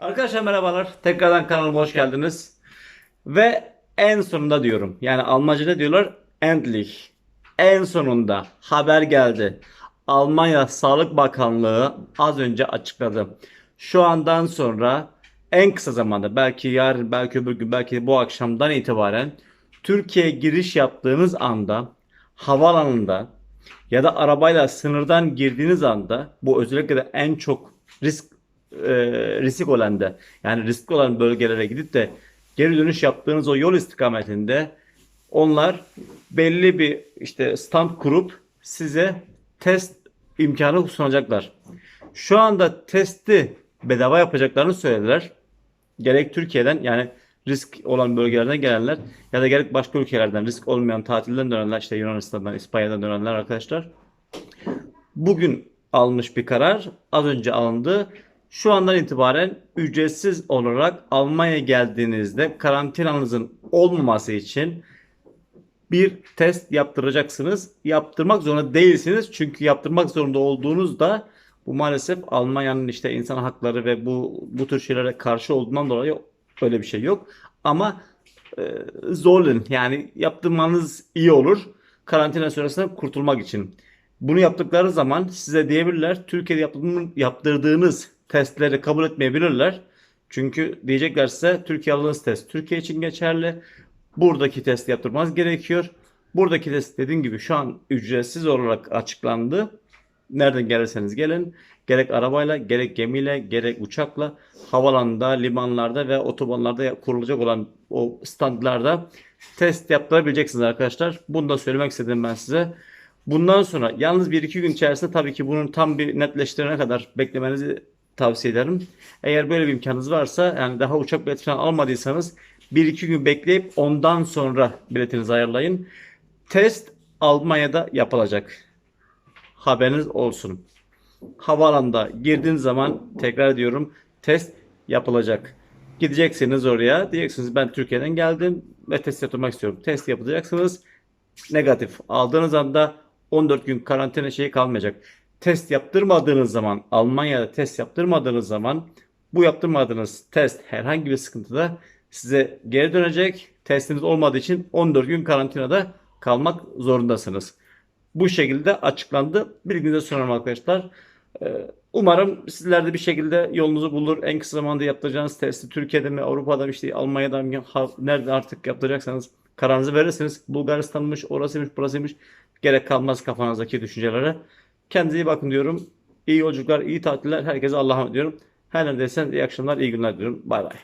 Arkadaşlar merhabalar. Tekrardan kanalıma hoş geldiniz. Ve en sonunda diyorum. Yani Almanca ne diyorlar? Endlich. En sonunda haber geldi. Almanya Sağlık Bakanlığı az önce açıkladı. Şu andan sonra en kısa zamanda belki yarın belki öbür gün belki bu akşamdan itibaren Türkiye'ye giriş yaptığınız anda havaalanında ya da arabayla sınırdan girdiğiniz anda bu özellikle de en çok risk e, risk olan da yani riskli olan bölgelere gidip de geri dönüş yaptığınız o yol istikametinde onlar belli bir işte stand kurup size test imkanı sunacaklar. Şu anda testi bedava yapacaklarını söylediler. Gerek Türkiye'den yani risk olan bölgelerden gelenler ya da gerek başka ülkelerden risk olmayan tatilden dönenler işte Yunanistan'dan, İspanya'dan dönenler arkadaşlar bugün almış bir karar. Az önce alındı. Şu andan itibaren ücretsiz olarak Almanya'ya geldiğinizde karantinanızın olmaması için bir test yaptıracaksınız. Yaptırmak zorunda değilsiniz. Çünkü yaptırmak zorunda olduğunuzda bu maalesef Almanya'nın işte insan hakları ve bu bu tür şeylere karşı olduğundan dolayı öyle bir şey yok. Ama e, zorlayın. Yani yaptırmanız iyi olur. Karantina süresinde kurtulmak için. Bunu yaptıkları zaman size diyebilirler Türkiye'de yaptırdığınız testleri kabul etmeyebilirler. Çünkü diyecekler size Türkiye test Türkiye için geçerli. Buradaki test yaptırmanız gerekiyor. Buradaki test dediğim gibi şu an ücretsiz olarak açıklandı. Nereden gelirseniz gelin. Gerek arabayla, gerek gemiyle, gerek uçakla havalanında, limanlarda ve otobanlarda kurulacak olan o standlarda test yaptırabileceksiniz arkadaşlar. Bunu da söylemek istedim ben size. Bundan sonra yalnız 1-2 gün içerisinde tabii ki bunun tam bir netleştirene kadar beklemenizi tavsiye ederim. Eğer böyle bir imkanınız varsa yani daha uçak bileti falan almadıysanız 1-2 gün bekleyip ondan sonra biletinizi ayarlayın. Test Almanya'da yapılacak. Haberiniz olsun. Havaalanında girdiğiniz zaman tekrar diyorum test yapılacak. Gideceksiniz oraya. Diyeceksiniz ben Türkiye'den geldim ve test yaptırmak istiyorum. Test yapacaksınız. Negatif aldığınız anda 14 gün karantina şeyi kalmayacak. Test yaptırmadığınız zaman Almanya'da test yaptırmadığınız zaman bu yaptırmadığınız test herhangi bir sıkıntıda size geri dönecek. Testiniz olmadığı için 14 gün karantinada kalmak zorundasınız. Bu şekilde açıklandı. Bilginize sunarım arkadaşlar. Ee, Umarım sizler de bir şekilde yolunuzu bulur. En kısa zamanda yaptıracağınız testi Türkiye'de mi, Avrupa'da mı, işte Almanya'da mı, nerede artık yaptıracaksanız kararınızı verirsiniz. Bulgaristan'mış, orasıymış, burasıymış. Gerek kalmaz kafanızdaki düşüncelere. Kendinize iyi bakın diyorum. İyi yolculuklar, iyi tatiller. Herkese Allah'a emanet diyorum. Her neredeyse iyi akşamlar, iyi günler diyorum. Bay bay.